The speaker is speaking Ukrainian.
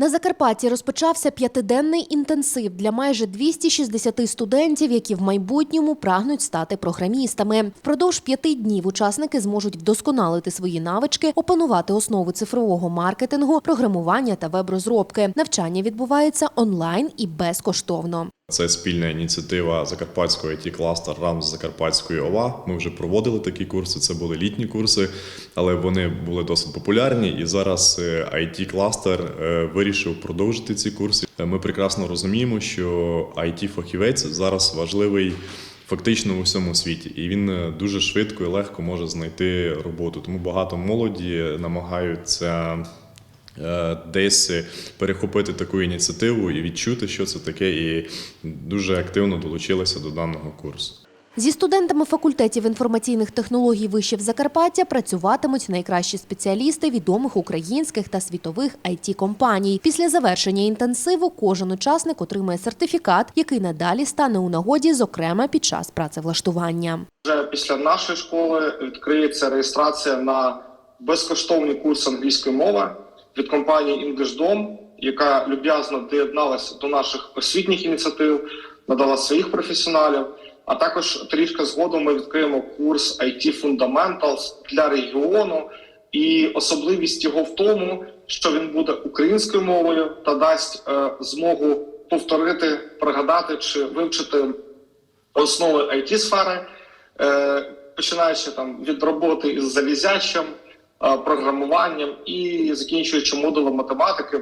На Закарпатті розпочався п'ятиденний інтенсив для майже 260 студентів, які в майбутньому прагнуть стати програмістами. Впродовж п'яти днів учасники зможуть вдосконалити свої навички, опанувати основи цифрового маркетингу, програмування та веб-розробки. Навчання відбувається онлайн і безкоштовно. Це спільна ініціатива Закарпатського it кластер разом з Закарпатською ОВА. Ми вже проводили такі курси. Це були літні курси, але вони були досить популярні. І зараз it кластер вирішив продовжити ці курси. Е, Ми прекрасно розуміємо, що it фахівець зараз важливий. Фактично у всьому світі, і він е, дуже швидко і легко може знайти роботу. Тому багато молоді намагаються е, десь перехопити таку ініціативу і відчути, що це таке, і дуже активно долучилися до даного курсу. Зі студентами факультетів інформаційних технологій вишів Закарпаття працюватимуть найкращі спеціалісти відомих українських та світових it компаній Після завершення інтенсиву кожен учасник отримає сертифікат, який надалі стане у нагоді, зокрема під час працевлаштування. Вже після нашої школи відкриється реєстрація на безкоштовний курс англійської мови від компанії EnglishDom, яка люб'язно доєдналася до наших освітніх ініціатив, надала своїх професіоналів. А також трішки згодом ми відкриємо курс IT Fundamentals для регіону, і особливість його в тому, що він буде українською мовою та дасть е, змогу повторити, пригадати чи вивчити основи it сфери е, починаючи там від роботи із залізячим, програмуванням і закінчуючи модулем математики.